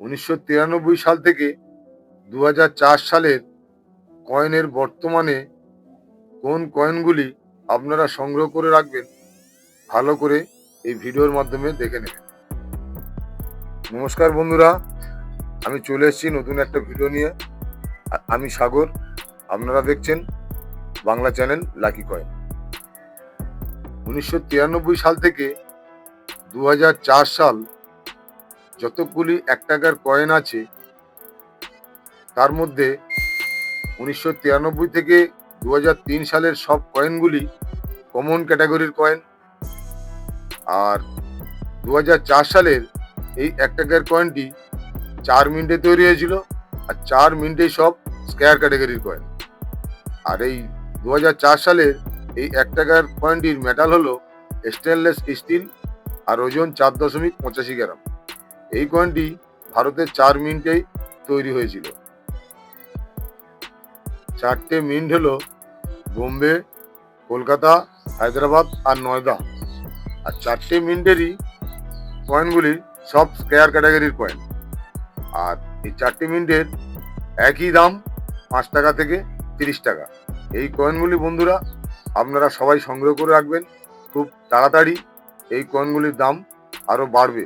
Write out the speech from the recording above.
উনিশশো তিরানব্বই সাল থেকে দু হাজার চার সালের কয়েনের বর্তমানে কোন কয়েনগুলি আপনারা সংগ্রহ করে রাখবেন, ভালো করে এই ভিডিওর মাধ্যমে দেখে নেবেন। নমস্কার বন্ধুরা, আমি চলে এসেছি নতুন একটা ভিডিও নিয়ে। আমি সাগর, আপনারা দেখছেন বাংলা চ্যানেল লাকি কয়েন। উনিশশো তিরানব্বই সাল থেকে দু হাজার চার সাল যতগুলি এক টাকার কয়েন আছে, তার মধ্যে উনিশশো তিরানব্বই থেকে দু হাজার তিন সালের সব কয়েনগুলি কমন ক্যাটাগরির কয়েন আর দু হাজার চার সালের এই এক টাকার কয়েনটি চার মিনিটে তৈরি হয়েছিল আর চার মিনিটে সব স্কোয়ার ক্যাটাগরির কয়েন আর এই দু হাজার চার সালের এই এক টাকার কয়েনটির মেটাল হলো স্টেনলেস স্টিল আর ওজন চার দশমিক পঁচাশি গ্রাম। এই কয়েনটি ভারতের চার মিনিটেই তৈরি হয়েছিল। চারটে মিন্ট হলো বোম্বে, কলকাতা, হায়দ্রাবাদ আর নয়দা। আর চারটে মিন্টেরই কয়েনগুলি সব স্কোয়ার ক্যাটাগরির কয়েন আর এই চারটে মিন্টের একই দাম পাঁচ টাকা থেকে তিরিশ টাকা। এই কয়েনগুলি বন্ধুরা, আপনারা সবাই সংগ্রহ করে রাখবেন। খুব তাড়াতাড়ি এই কয়েনগুলির দাম আরও বাড়বে।